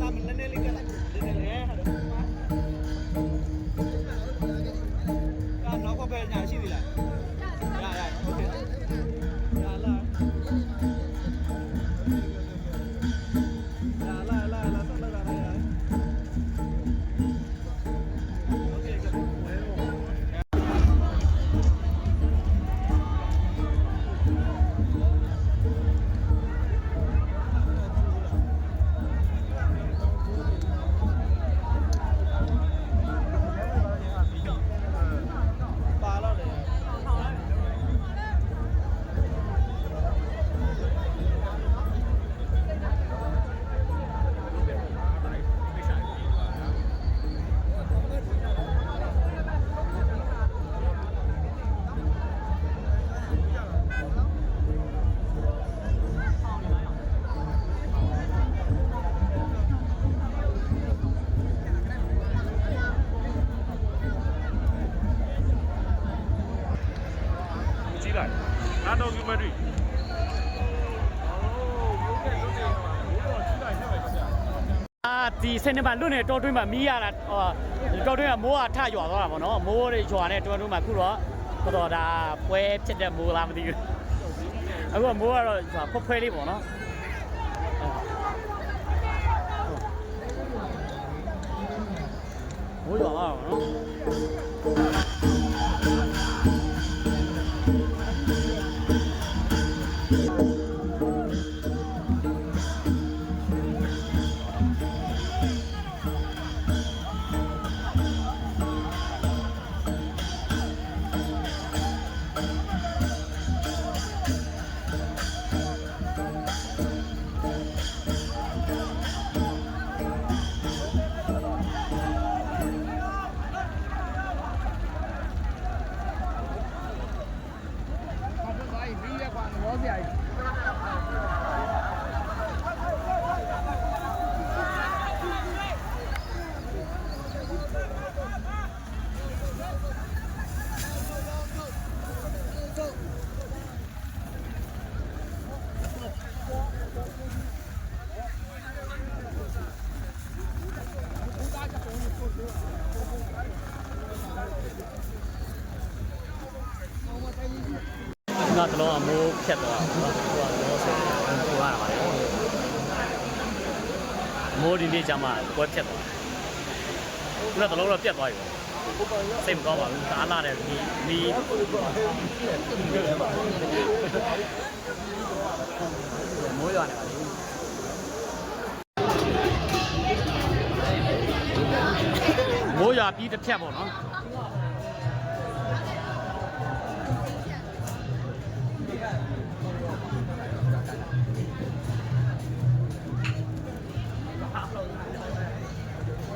நாம் நினைக்கலாம் အာဒီစနေမှာလွတ်နေတော်တွင်းမှာမီးရတာဟောတော်တွင်းကမိုးကထရွာသွားတာပေါ့နော်မိုးတွေရွာနေတော်တွင်းမှာခုတော့တော်တော်ဒါပွဲဖြစ်တဲ့မိုးလားမသိဘူးအခုကမိုးကတော့ဖွက်ဖွဲလေးပေါ့နော်မိုးရွာသွားတာ ပေါ့နော် ကတော့အမိုးဖြတ်သွားတာပေါ့နော်ဟိုကတော့ဆိုဟိုရတာပါလေမိုးဒီနေ့ကျမှပွဲဖြတ်သွားခုနကတော့တော့ပြတ်သွားပြီစိတ်မကောင်းပါဘူးအားလာတယ်ဒီဒီမိုးရွာနေပါလေမိုးရွာပြီးတစ်ဖြတ်ပေါ့နော်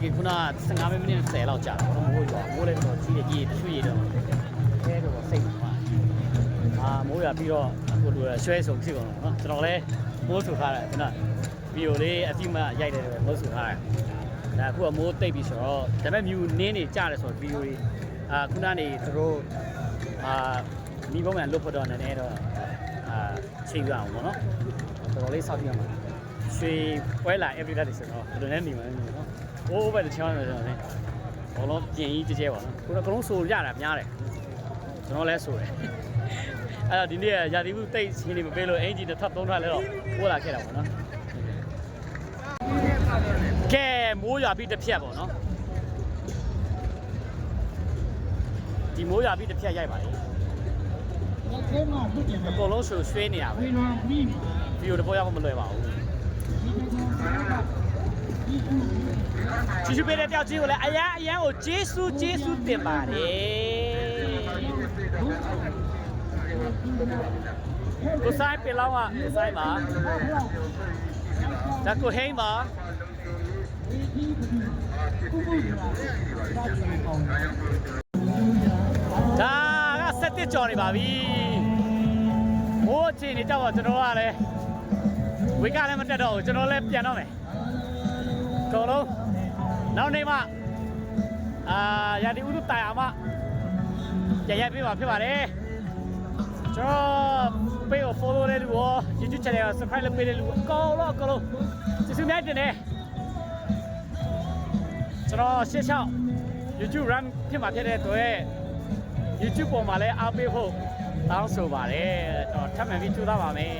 ဒီခုန15မိနစ်10လောက်ကြာတာပေါ့နော်မိုးရွာမိုးလည်းတော့ကြီးတယ်ကြီးတယ်ရွှေရတော့အဲတော့စိတ်ပါအာမိုးရွာပြီးတော့အခုလိုရွှဲဆုံဖြစ်ကုန်တော့နော်ကျွန်တော်လည်းမိုးဆူထားတယ်ခုနဗီဒီယိုလေးအတိမရိုက်တယ်ပဲမိုးဆူထားတယ်ဒါအခုကမိုးတိတ်ပြီဆိုတော့ဒါပေမဲ့မြူနင်းနေကြတယ်ဆိုတော့ဗီဒီယိုလေးအာခုနနေသူတို့အာမိဘမှန်လွတ်ဖို့တော့နည်းနည်းတော့အာချိန်ပြအောင်ပေါ့နော်တော်တော်လေးစောင့်ကြည့်ရမှာရွှေပွဲလာ every day ဆိုတော့ဘယ်လိုလဲနေမှာလဲနော်။ ဟိုးပဲတချောင်းတယ်ကျွန်တော်လည်းဘောလုံးပြင်ကြီးကြဲကြဲပါနော်။ကိုတော့ကလုံးဆိုရတာများတယ်။ကျွန်တော်လည်းဆိုတယ်။အဲ့တော့ဒီနေ့ရာသီဥတုတိတ်ရှင်းနေမပေးလို့အင်ဂျီတစ်ထပ်သုံးထပ်လဲတော့ပိုးလာခဲ့တာပေါ့နော်။ကဲမိုးရွာပြီးတစ်ဖြတ်ပေါ့နော်။ဒီမိုးရွာပြီးတစ်ဖြတ်ရိုက်ပါလေ။အကုန်လုံးဆိုရွှေနေရပဲ။ဗီဒီယိုတစ်ပေါ်ရောက်မလွယ်ပါဘူး။ ချီချူပေးတဲ့တယောက်ချင်းကိုလည်းအရန်အရန်ကိုဂျေဆူးဂျေဆူးတင်ပါတယ်ကိုဆိုင်ပလောင်းကကိုဆိုင်ပါဒါကိုဟိန်းပါဒါကစက်တစ်ကြော်နေပါပြီမိုးအချိန်နေကြောက်တော့ကျွန်တော်ကလည်းဝေကလည်းမတက်တော့ဘူးကျွန်တော်လည်းပြန်တော့မယ်အ ကုန်လုံးနောက်နေ့မှအာရာဒီဥတုတိုင်အောင်မှရရပြပါဖြစ်ပါတယ်ကျွန်တော်ပေကို follow တဲ့လူရော YouTube channel ကို subscribe လုပ်ပေးတဲ့လူအကုန်လုံးအကုန်လုံးကျေးဇူးများတင်တယ်ကျွန်တော်ရှေ့လျှောက် YouTube run ဖြစ်မှာဖြစ်တဲ့အတွက် YouTube ပေါ်မှာလည်းအားပေးဖို့တောင်းဆိုပါတယ်ကျွန်တော်ထပ်မံပြီးကြိုးစားပါမယ်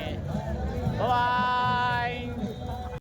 bye bye